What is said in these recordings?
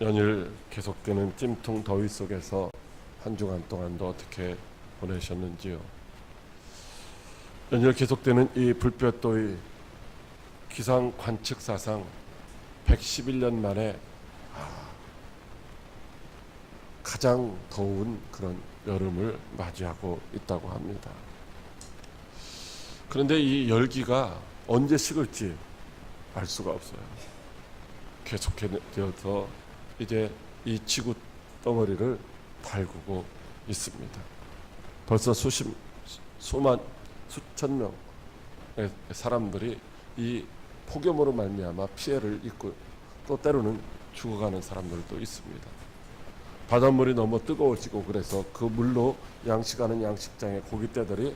연일 계속되는 찜통 더위 속에서 한 주간 동안도 어떻게 보내셨는지요? 연일 계속되는 이 불볕 더위 기상 관측 사상 111년 만에 아, 가장 더운 그런 여름을 맞이하고 있다고 합니다. 그런데 이 열기가 언제 식을지 알 수가 없어요. 계속되어서 이제 이 지구 덩어리를 달구고 있습니다. 벌써 수십, 수만, 수천 명의 사람들이 이 폭염으로 말미암아 피해를 입고 또 때로는 죽어가는 사람들도 있습니다. 바닷물이 너무 뜨거워지고 그래서 그 물로 양식하는 양식장의 고깃떼들이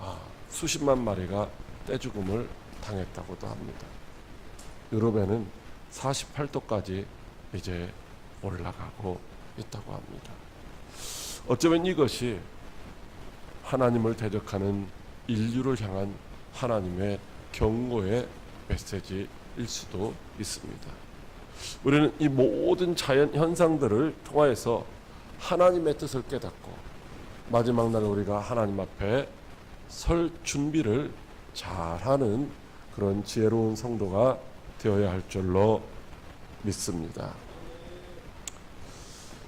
아, 수십만 마리가 떼죽음을 당했다고도 합니다. 유럽에는 48도까지 이제 올라가고 있다고 합니다. 어쩌면 이것이 하나님을 대적하는 인류를 향한 하나님의 경고의 메시지일 수도 있습니다. 우리는 이 모든 자연 현상들을 통하여서 하나님의 뜻을 깨닫고 마지막 날 우리가 하나님 앞에 설 준비를 잘하는 그런 지혜로운 성도가 되어야 할 줄로 믿습니다.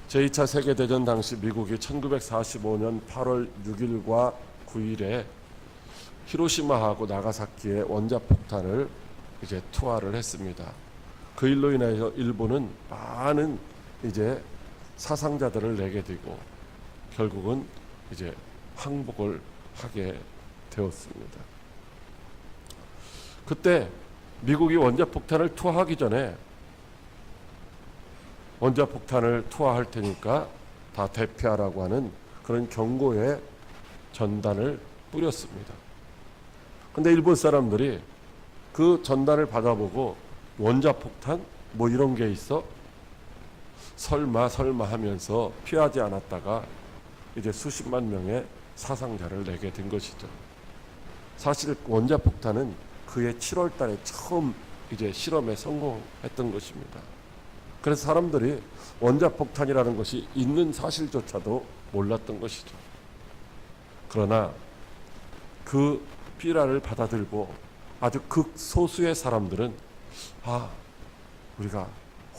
제2차 세계대전 당시 미국이 1945년 8월 6일과 9일에 히로시마하고 나가사키에 원자폭탄을 이제 투하를 했습니다. 그 일로 인해서 일본은 많은 이제 사상자들을 내게 되고 결국은 이제 항복을 하게 되었습니다. 그때 미국이 원자폭탄을 투하하기 전에 원자폭탄을 투하할 테니까 다 대피하라고 하는 그런 경고의 전단을 뿌렸습니다. 근데 일본 사람들이 그 전단을 받아보고 원자폭탄 뭐 이런 게 있어? 설마 설마 하면서 피하지 않았다가 이제 수십만 명의 사상자를 내게 된 것이죠. 사실 원자폭탄은 그해 7월 달에 처음 이제 실험에 성공했던 것입니다. 그래서 사람들이 원자폭탄이라는 것이 있는 사실조차도 몰랐던 것이죠. 그러나 그 삐라를 받아들고 아주 극소수의 사람들은 아 우리가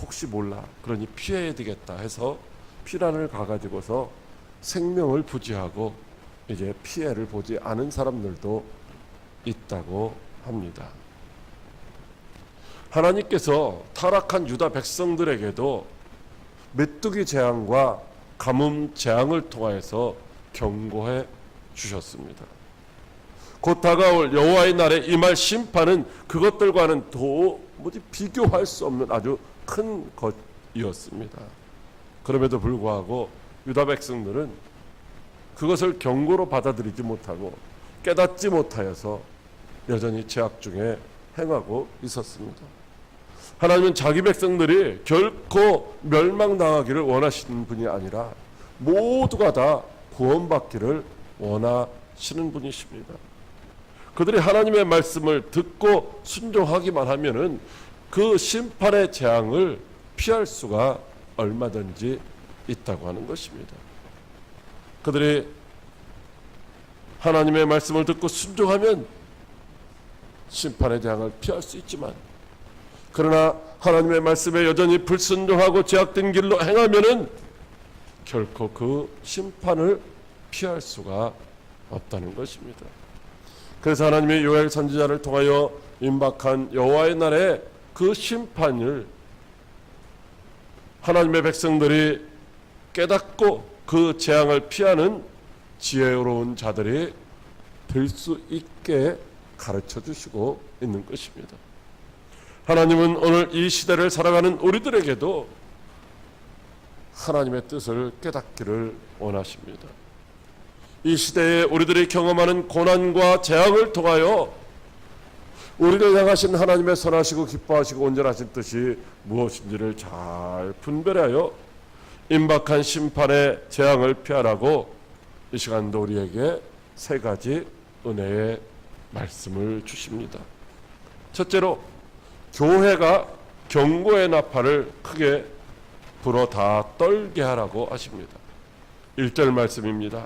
혹시 몰라 그러니 피해야 되겠다 해서 피란을 가가지고서 생명을 부지하고 이제 피해를 보지 않은 사람들도 있다고 합니다. 하나님께서 타락한 유다 백성들에게도 메뚜기 재앙과 가뭄 재앙을 통하여서 경고해 주셨습니다. 곧 다가올 여호와의 날에 임할 심판은 그것들과는 도무지 비교할 수 없는 아주 큰 것이었습니다. 그럼에도 불구하고 유다 백성들은 그것을 경고로 받아들이지 못하고 깨닫지 못하여서 여전히 죄악 중에 행하고 있었습니다. 하나님은 자기 백성들이 결코 멸망당하기를 원하시는 분이 아니라 모두가 다 구원받기를 원하시는 분이십니다. 그들이 하나님의 말씀을 듣고 순종하기만 하면은 그 심판의 재앙을 피할 수가 얼마든지 있다고 하는 것입니다. 그들이 하나님의 말씀을 듣고 순종하면 심판의 재앙을 피할 수 있지만 그러나 하나님의 말씀에 여전히 불순종하고 제약된 길로 행하면은 결코 그 심판을 피할 수가 없다는 것입니다. 그래서 하나님의 요엘 선지자를 통하여 임박한 여호와의 날에 그 심판을 하나님의 백성들이 깨닫고 그 재앙을 피하는 지혜로운 자들이 될 수 있게 가르쳐 주시고 있는 것입니다. 하나님은 오늘 이 시대를 살아가는 우리들에게도 하나님의 뜻을 깨닫기를 원하십니다. 이 시대에 우리들이 경험하는 고난과 재앙을 통하여 우리를 향하신 하나님의 선하시고 기뻐하시고 온전하신 뜻이 무엇인지를 잘 분별하여 임박한 심판의 재앙을 피하라고 이 시간도 우리에게 세 가지 은혜의 말씀을 주십니다. 첫째로 교회가 경고의 나팔을 크게 불어 다 떨게 하라고 하십니다. 1절 말씀입니다.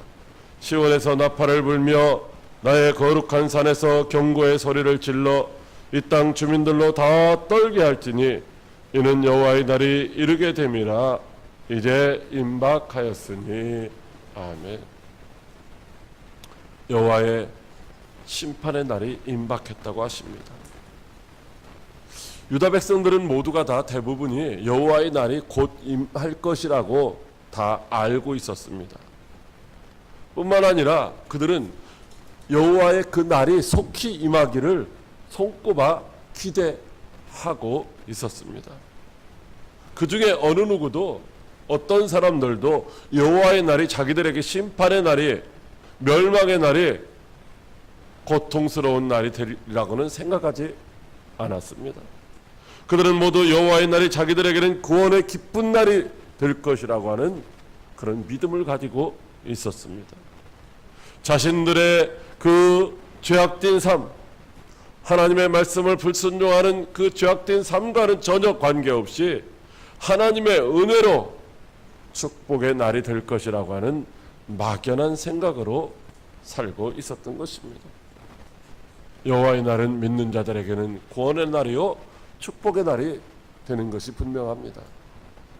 시온에서 나팔을 불며 나의 거룩한 산에서 경고의 소리를 질러 이 땅 주민들로 다 떨게 할지니 이는 여호와의 날이 이르게 됨이라 이제 임박하였으니 아멘. 여호와의 심판의 날이 임박했다고 하십니다. 유다 백성들은 모두가 다 대부분이 여호와의 날이 곧 임할 것이라고 다 알고 있었습니다. 뿐만 아니라 그들은 여호와의 그 날이 속히 임하기를 손꼽아 기대하고 있었습니다. 그 중에 어느 누구도 어떤 사람들도 여호와의 날이 자기들에게 심판의 날이 멸망의 날이 고통스러운 날이 되리라고는 생각하지 않았습니다. 그들은 모두 여호와의 날이 자기들에게는 구원의 기쁜 날이 될 것이라고 하는 그런 믿음을 가지고 있었습니다. 자신들의 그 죄악된 삶, 하나님의 말씀을 불순종하는 그 죄악된 삶과는 전혀 관계없이 하나님의 은혜로 축복의 날이 될 것이라고 하는 막연한 생각으로 살고 있었던 것입니다. 여호와의 날은 믿는 자들에게는 구원의 날이요 축복의 날이 되는 것이 분명합니다.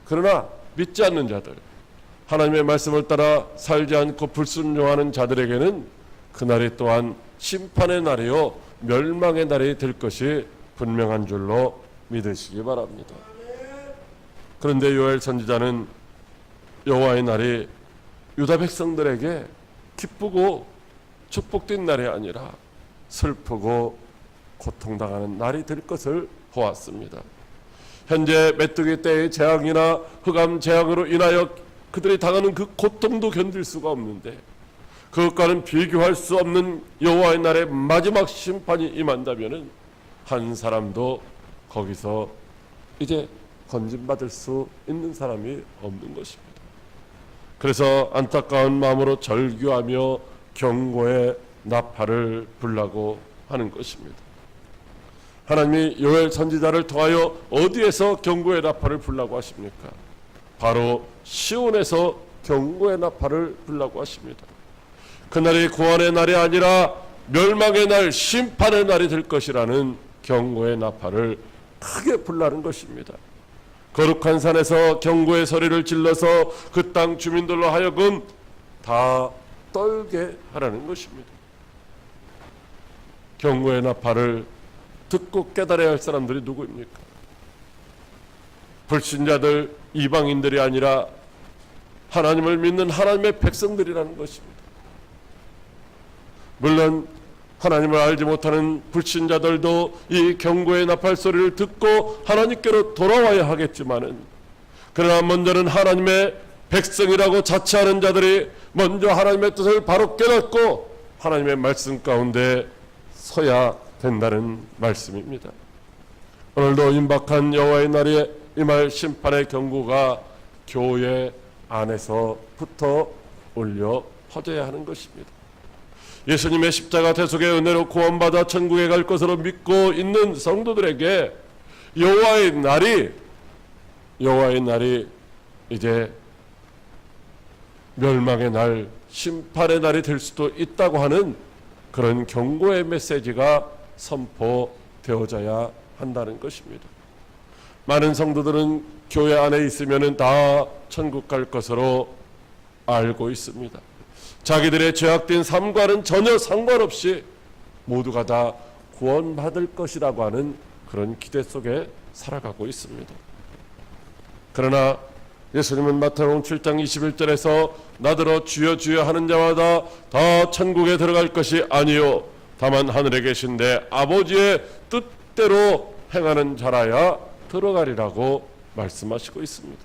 그러나 믿지 않는 자들, 하나님의 말씀을 따라 살지 않고 불순종하는 자들에게는 그 날이 또한 심판의 날이요 멸망의 날이 될 것이 분명한 줄로 믿으시기 바랍니다. 그런데 요엘 선지자는 여호와의 날이 유다 백성들에게 기쁘고 축복된 날이 아니라 슬프고 고통당하는 날이 될 것을 보았습니다. 현재 메뚜기 때의 재앙이나 흑암 재앙으로 인하여 그들이 당하는 그 고통도 견딜 수가 없는데 그것과는 비교할 수 없는 여호와의 날의 마지막 심판이 임한다면은 한 사람도 거기서 이제 건진받을 수 있는 사람이 없는 것입니다. 그래서 안타까운 마음으로 절규하며 경고의 나팔을 불라고 하는 것입니다. 하나님이 요엘 선지자를 통하여 어디에서 경고의 나팔을 불라고 하십니까? 바로 시온에서 경고의 나팔을 불라고 하십니다. 그날이 구원의 날이 아니라 멸망의 날, 심판의 날이 될 것이라는 경고의 나팔을 크게 불라는 것입니다. 거룩한 산에서 경고의 소리를 질러서 그 땅 주민들로 하여금 다 떨게 하라는 것입니다. 경고의 나팔을 듣고 깨달아야 할 사람들이 누구입니까? 불신자들, 이방인들이 아니라 하나님을 믿는 하나님의 백성들이라는 것입니다. 물론 하나님을 알지 못하는 불신자들도 이 경고의 나팔 소리를 듣고 하나님께로 돌아와야 하겠지만은 그러나 먼저는 하나님의 백성이라고 자처하는 자들이 먼저 하나님의 뜻을 바로 깨닫고 하나님의 말씀 가운데 서야 된다는 말씀입니다. 오늘도 임박한 여호와의 날에 임할 심판의 경고가 교회 안에서부터 울려 퍼져야 하는 것입니다. 예수님의 십자가 대속의 은혜로 구원받아 천국에 갈 것으로 믿고 있는 성도들에게 여호와의 날이 여호와의 날이 이제 멸망의 날, 심판의 날이 될 수도 있다고 하는 그런 경고의 메시지가 선포되어져야 한다는 것입니다. 많은 성도들은 교회 안에 있으면은 다 천국 갈 것으로 알고 있습니다. 자기들의 죄악된 삶과는 전혀 상관없이 모두가 다 구원받을 것이라고 하는 그런 기대 속에 살아가고 있습니다. 그러나 예수님은 마태복음 7장 21절에서 나더러 주여 주여 하는 자마다 다 천국에 들어갈 것이 아니요 다만 하늘에 계신데 아버지의 뜻대로 행하는 자라야 들어가리라고 말씀하시고 있습니다.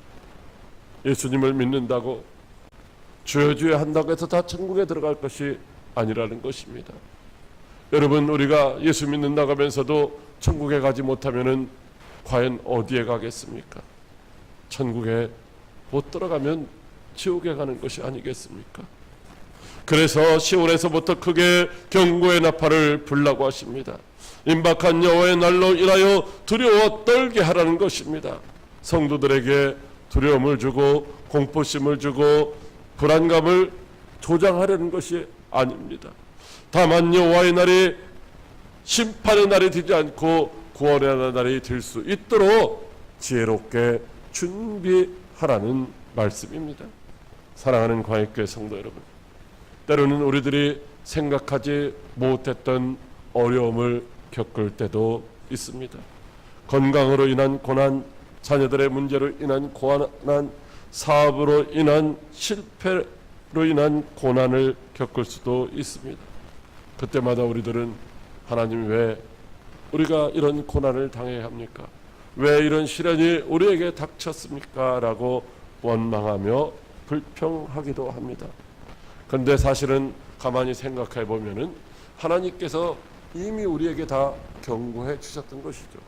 예수님을 믿는다고 주여 주여 한다고 해서 다 천국에 들어갈 것이 아니라는 것입니다. 여러분 우리가 예수 믿는다고 하면서도 천국에 가지 못하면은 과연 어디에 가겠습니까? 천국에 못 들어가면 지옥에 가는 것이 아니겠습니까? 그래서 시온에서부터 크게 경고의 나팔을 불라고 하십니다. 임박한 여호와의 날로 인하여 두려워 떨게 하라는 것입니다. 성도들에게 두려움을 주고 공포심을 주고 불안감을 조장하려는 것이 아닙니다. 다만 여호와의 날이 심판의 날이 되지 않고 구원의 날이 될 수 있도록 지혜롭게 준비하라는 말씀입니다. 사랑하는 광역교회 성도 여러분, 때로는 우리들이 생각하지 못했던 어려움을 겪을 때도 있습니다. 건강으로 인한 고난, 자녀들의 문제로 인한 고난, 사업으로 인한 실패로 인한 고난을 겪을 수도 있습니다. 그때마다 우리들은 하나님 왜 우리가 이런 고난을 당해야 합니까? 왜 이런 시련이 우리에게 닥쳤습니까? 라고 원망하며 불평하기도 합니다. 그런데 사실은 가만히 생각해 보면은 하나님께서 이미 우리에게 다 경고해 주셨던 것이죠.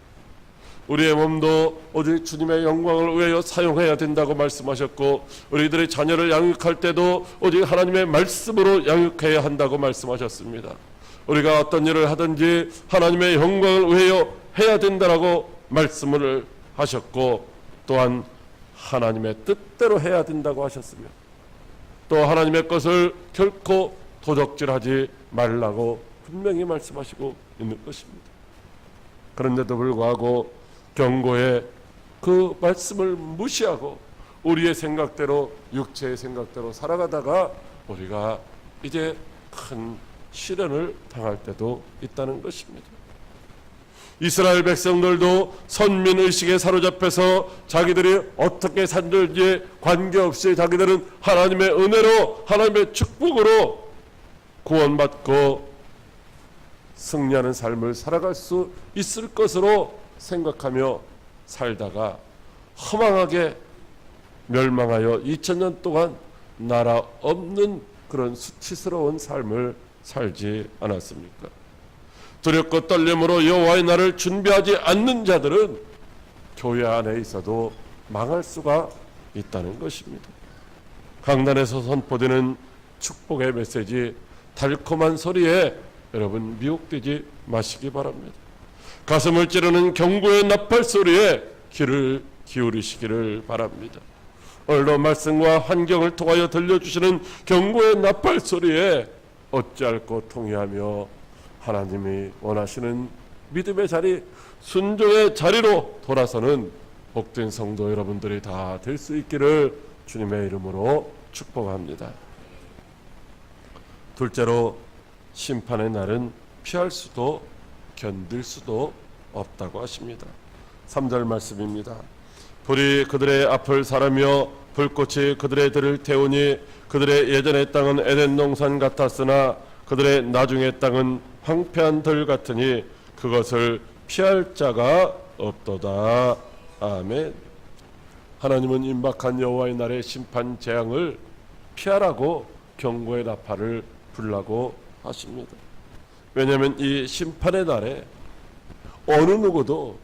우리의 몸도 오직 주님의 영광을 위하여 사용해야 된다고 말씀하셨고 우리들의 자녀를 양육할 때도 오직 하나님의 말씀으로 양육해야 한다고 말씀하셨습니다. 우리가 어떤 일을 하든지 하나님의 영광을 위하여 해야 된다라고 말씀을 하셨고 또한 하나님의 뜻대로 해야 된다고 하셨으며 또 하나님의 것을 결코 도적질하지 말라고 분명히 말씀하시고 있는 것입니다. 그런데도 불구하고 경고에 그 말씀을 무시하고 우리의 생각대로 육체의 생각대로 살아가다가 우리가 이제 큰 시련을 당할 때도 있다는 것입니다. 이스라엘 백성들도 선민 의식에 사로잡혀서 자기들이 어떻게 산들지 관계없이 자기들은 하나님의 은혜로 하나님의 축복으로 구원받고 승리하는 삶을 살아갈 수 있을 것으로 생각하며 살다가 허망하게 멸망하여 2000년 동안 나라 없는 그런 수치스러운 삶을 살지 않았습니까? 두렵고 떨림으로 여호와의 날을 준비하지 않는 자들은 교회 안에 있어도 망할 수가 있다는 것입니다. 강단에서 선포되는 축복의 메시지 달콤한 소리에 여러분 미혹되지 마시기 바랍니다. 가슴을 찌르는 경고의 나팔 소리에 귀를 기울이시기를 바랍니다. 오늘도 말씀과 환경을 통하여 들려주시는 경고의 나팔 소리에 어찌할고 통회하며 하나님이 원하시는 믿음의 자리, 순종의 자리로 돌아서는 복된 성도 여러분들이 다 될 수 있기를 주님의 이름으로 축복합니다. 둘째로 심판의 날은 피할 수도 견딜 수도 없다고 하십니다. 3절 말씀입니다. 불이 그들의 앞을 사르며 불꽃이 그들의 들을 태우니 그들의 예전의 땅은 에덴 농산 같았으나 그들의 나중의 땅은 황폐한 들 같으니 그것을 피할 자가 없도다. 아멘. 하나님은 임박한 여호와의 날의 심판 재앙을 피하라고 경고의 나팔을 불라고 하십니다. 왜냐하면 이 심판의 날에 어느 누구도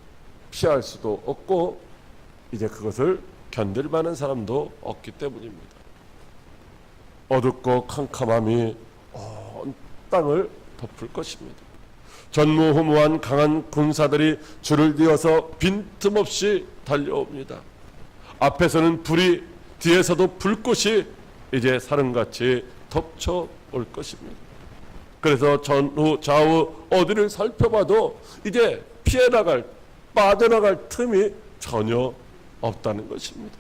피할 수도 없고 이제 그것을 견딜 만한 사람도 없기 때문입니다. 어둡고 캄캄함이 온 땅을 덮을 것입니다. 전무후무한 강한 군사들이 줄을 이어서 빈틈없이 달려옵니다. 앞에서는 불이 뒤에서도 불꽃이 이제 사름같이 덮쳐 올 것입니다. 그래서 전후 좌우 어디를 살펴봐도 이제 피해 나갈 빠져나갈 틈이 전혀 없다는 것입니다.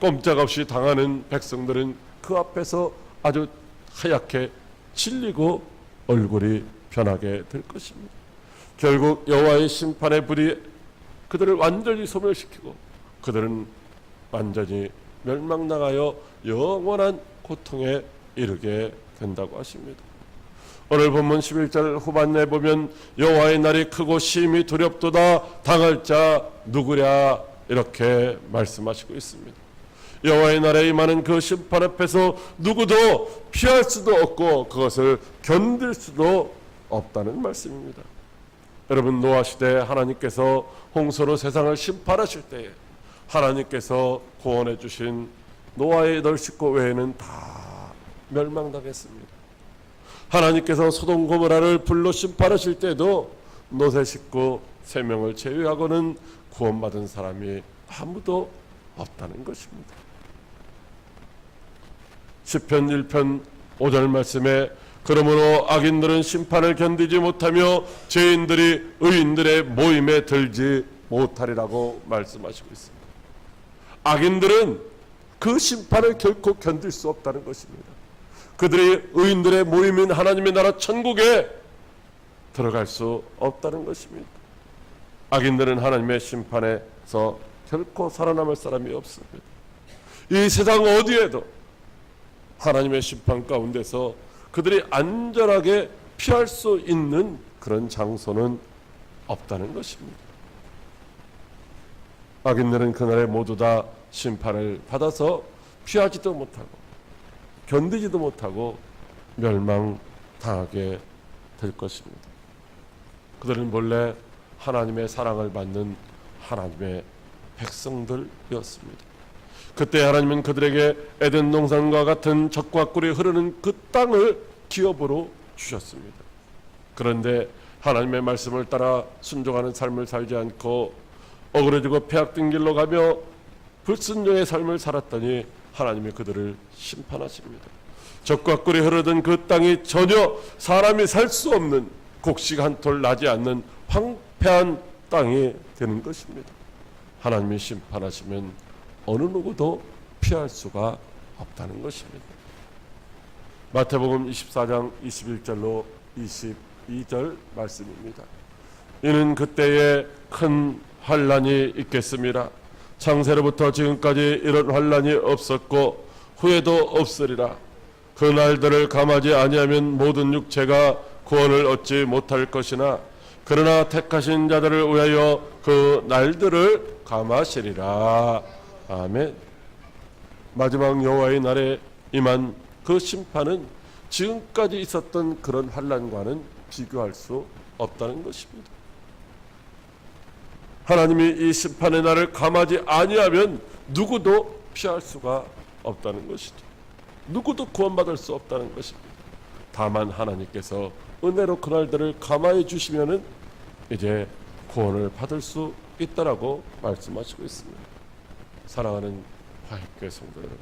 꼼짝없이 당하는 백성들은 그 앞에서 아주 하얗게 질리고 얼굴이 변하게 될 것입니다. 결국 여호와의 심판의 불이 그들을 완전히 소멸시키고 그들은 완전히 멸망당하여 영원한 고통에 이르게 된다고 하십니다. 오늘 본문 11절 후반에 보면 여호와의 날이 크고 심히 두렵도다 당할 자 누구랴 이렇게 말씀하시고 있습니다. 여호와의 날에 임하는 그 심판 앞에서 누구도 피할 수도 없고 그것을 견딜 수도 없다는 말씀입니다. 여러분 노아 시대 하나님께서 홍수로 세상을 심판하실 때에 하나님께서 구원해 주신 노아의 널 식구 외에는 다 멸망당했습니다. 하나님께서 소돔 고모라를 불로 심판하실 때도 노세 식구 세 명을 제외하고는 구원받은 사람이 아무도 없다는 것입니다. 시편 1편 5절 말씀에 그러므로 악인들은 심판을 견디지 못하며 죄인들이 의인들의 모임에 들지 못하리라고 말씀하시고 있습니다. 악인들은 그 심판을 결코 견딜 수 없다는 것입니다. 그들이 의인들의 모임인 하나님의 나라 천국에 들어갈 수 없다는 것입니다. 악인들은 하나님의 심판에서 결코 살아남을 사람이 없습니다. 이 세상 어디에도 하나님의 심판 가운데서 그들이 안전하게 피할 수 있는 그런 장소는 없다는 것입니다. 악인들은 그날에 모두 다 심판을 받아서 피하지도 못하고 견디지도 못하고 멸망당하게 될 것입니다. 그들은 본래 하나님의 사랑을 받는 하나님의 백성들이었습니다. 그때 하나님은 그들에게 에덴 동산과 같은 적과 꿀이 흐르는 그 땅을 기업으로 주셨습니다. 그런데 하나님의 말씀을 따라 순종하는 삶을 살지 않고 어그러지고 폐악된 길로 가며 불순종의 삶을 살았더니 하나님이 그들을 심판하십니다. 적과 꿀이 흐르던 그 땅이 전혀 사람이 살 수 없는 곡식 한 톨 나지 않는 황폐한 땅이 되는 것입니다. 하나님이 심판하시면 어느 누구도 피할 수가 없다는 것입니다. 마태복음 24장 21절로 22절 말씀입니다. 이는 그때에 큰 환란이 있겠습니다. 창세로부터 지금까지 이런 환란이 없었고 후에도 없으리라. 그 날들을 감하지 아니하면 모든 육체가 구원을 얻지 못할 것이나 그러나 택하신 자들을 위하여 그 날들을 감하시리라. 아멘. 마지막 여호와의 날에 임한 그 심판은 지금까지 있었던 그런 환란과는 비교할 수 없다는 것입니다. 하나님이 이 심판의 날을 감하지 아니하면 누구도 피할 수가 없다는 것이죠. 누구도 구원받을 수 없다는 것입니다. 다만 하나님께서 은혜로 그날들을 감화해 주시면은 이제 구원을 받을 수 있다라고 말씀하시고 있습니다. 사랑하는 화해교회 성도 여러분,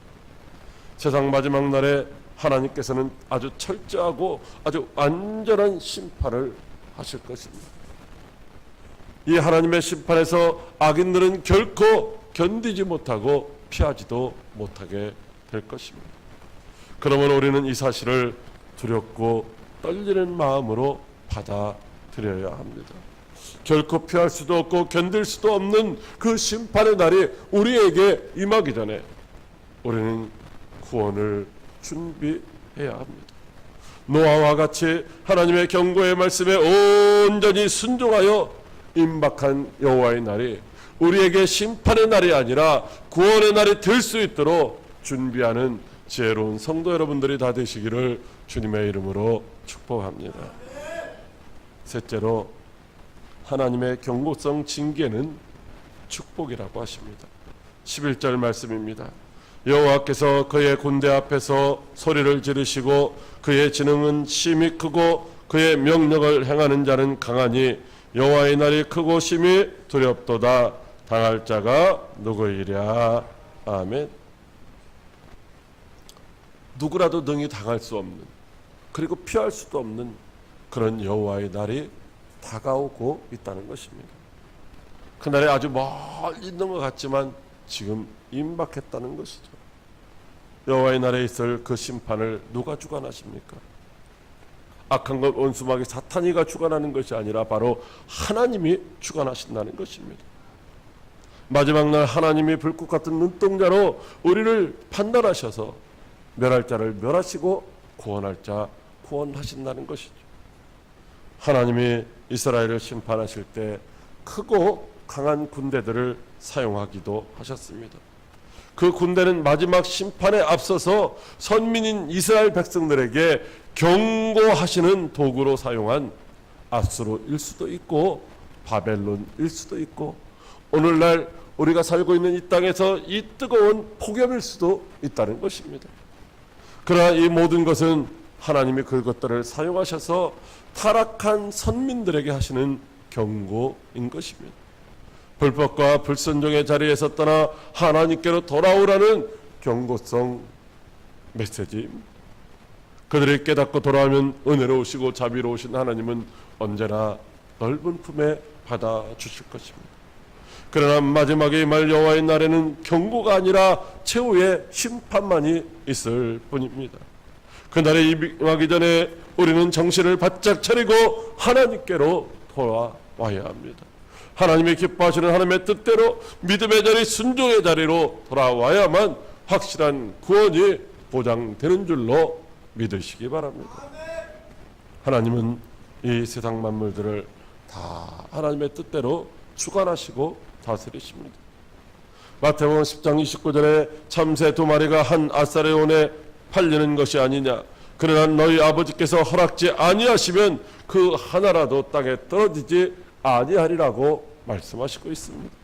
세상 마지막 날에 하나님께서는 아주 철저하고 아주 완전한 심판을 하실 것입니다. 이 하나님의 심판에서 악인들은 결코 견디지 못하고 피하지도 못하게 될 것입니다. 그러면 우리는 이 사실을 두렵고 떨리는 마음으로 받아들여야 합니다. 결코 피할 수도 없고 견딜 수도 없는 그 심판의 날이 우리에게 임하기 전에 우리는 구원을 준비해야 합니다. 노아와 같이 하나님의 경고의 말씀에 온전히 순종하여 임박한 여호와의 날이 우리에게 심판의 날이 아니라 구원의 날이 될 수 있도록 준비하는 지혜로운 성도 여러분들이 다 되시기를 주님의 이름으로 축복합니다. 셋째로 하나님의 경고성 징계는 축복이라고 하십니다. 11절 말씀입니다. 여호와께서 그의 군대 앞에서 소리를 지르시고 그의 지능은 심히 크고 그의 명령을 행하는 자는 강하니 여호와의 날이 크고 심히 두렵도다 당할 자가 누구이랴 아멘 누구라도 능히 당할 수 없는 그리고 피할 수도 없는 그런 여호와의 날이 다가오고 있다는 것입니다. 그날이 아주 멀리 있는 것 같지만 지금 임박했다는 것이죠. 여호와의 날에 있을 그 심판을 누가 주관하십니까? 악한 것 원수마귀 사탄이가 주관하는 것이 아니라 바로 하나님이 주관하신다는 것입니다. 마지막 날 하나님이 불꽃 같은 눈동자로 우리를 판단하셔서 멸할 자를 멸하시고 구원할 자 구원하신다는 것이죠. 하나님이 이스라엘을 심판하실 때 크고 강한 군대들을 사용하기도 하셨습니다. 그 군대는 마지막 심판에 앞서서 선민인 이스라엘 백성들에게 경고하시는 도구로 사용한 아수르일 수도 있고 바벨론일 수도 있고 오늘날 우리가 살고 있는 이 땅에서 이 뜨거운 폭염일 수도 있다는 것입니다. 그러나 이 모든 것은 하나님이 그것들을 사용하셔서 타락한 선민들에게 하시는 경고인 것입니다. 불법과 불순종의 자리에서 떠나 하나님께로 돌아오라는 경고성 메시지입니다. 그들이 깨닫고 돌아오면 은혜로우시고 자비로우신 하나님은 언제나 넓은 품에 받아 주실 것입니다. 그러나 마지막에 말 여호와의 날에는 경고가 아니라 최후의 심판만이 있을 뿐입니다. 그날에 임하기 전에 우리는 정신을 바짝 차리고 하나님께로 돌아와야 합니다. 하나님의 기뻐하시는 하나님의 뜻대로 믿음의 자리, 순종의 자리로 돌아와야만 확실한 구원이 보장되는 줄로 믿으시기 바랍니다. 하나님은 이 세상 만물들을 다 하나님의 뜻대로 주관하시고 다스리십니다. 마태복음 10장 29절에 참새 두 마리가 한 아사레온에 팔리는 것이 아니냐 그러나 너희 아버지께서 허락지 아니하시면 그 하나라도 땅에 떨어지지 아니하리라고 말씀하시고 있습니다.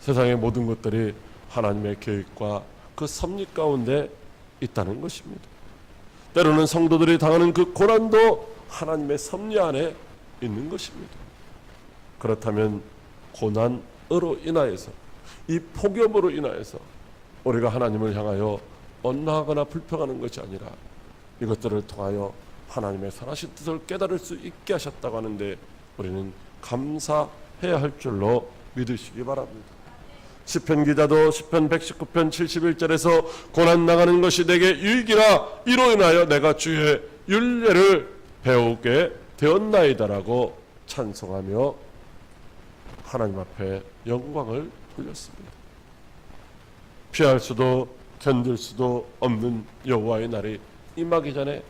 세상의 모든 것들이 하나님의 계획과 그 섭리 가운데 있다는 것입니다. 때로는 성도들이 당하는 그 고난도 하나님의 섭리 안에 있는 것입니다. 그렇다면 고난으로 인하여서 이 폭염으로 인하여서 우리가 하나님을 향하여 언나하거나 불평하는 것이 아니라 이것들을 통하여 하나님의 선하신 뜻을 깨달을 수 있게 하셨다고 하는데 우리는 감사해야 할 줄로 믿으시기 바랍니다. 시편 기자도 시편 119편 71절에서 고난 나가는 것이 내게 유익이라 이로 인하여 내가 주의 윤례를 배우게 되었나이다라고 찬송하며 하나님 앞에 영광을 돌렸습니다. 피할 수도 견딜 수도 없는 여호와의 날이 임하기 전에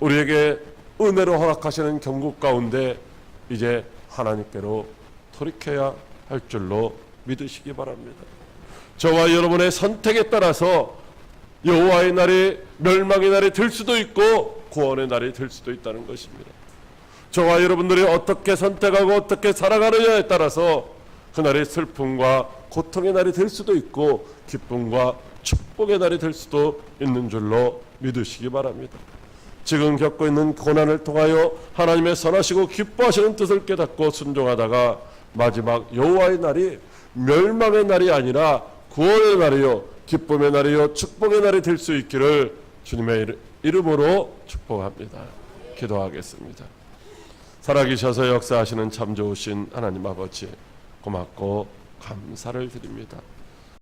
우리에게 은혜로 허락하시는 경국 가운데 이제 하나님께로 돌이켜야 할 줄로 믿으시기 바랍니다. 저와 여러분의 선택에 따라서 여호와의 날이 멸망의 날이 될 수도 있고 구원의 날이 될 수도 있다는 것입니다. 저와 여러분들이 어떻게 선택하고 어떻게 살아가느냐에 따라서 그날이 슬픔과 고통의 날이 될 수도 있고 기쁨과 축복의 날이 될 수도 있는 줄로 믿으시기 바랍니다. 지금 겪고 있는 고난을 통하여 하나님의 선하시고 기뻐하시는 뜻을 깨닫고 순종하다가 마지막 여호와의 날이 멸망의 날이 아니라 구원의 날이요 기쁨의 날이요 축복의 날이 될 수 있기를 주님의 이름으로 축복합니다. 기도하겠습니다. 살아계셔서 역사하시는 참 좋으신 하나님 아버지 고맙고 감사를 드립니다.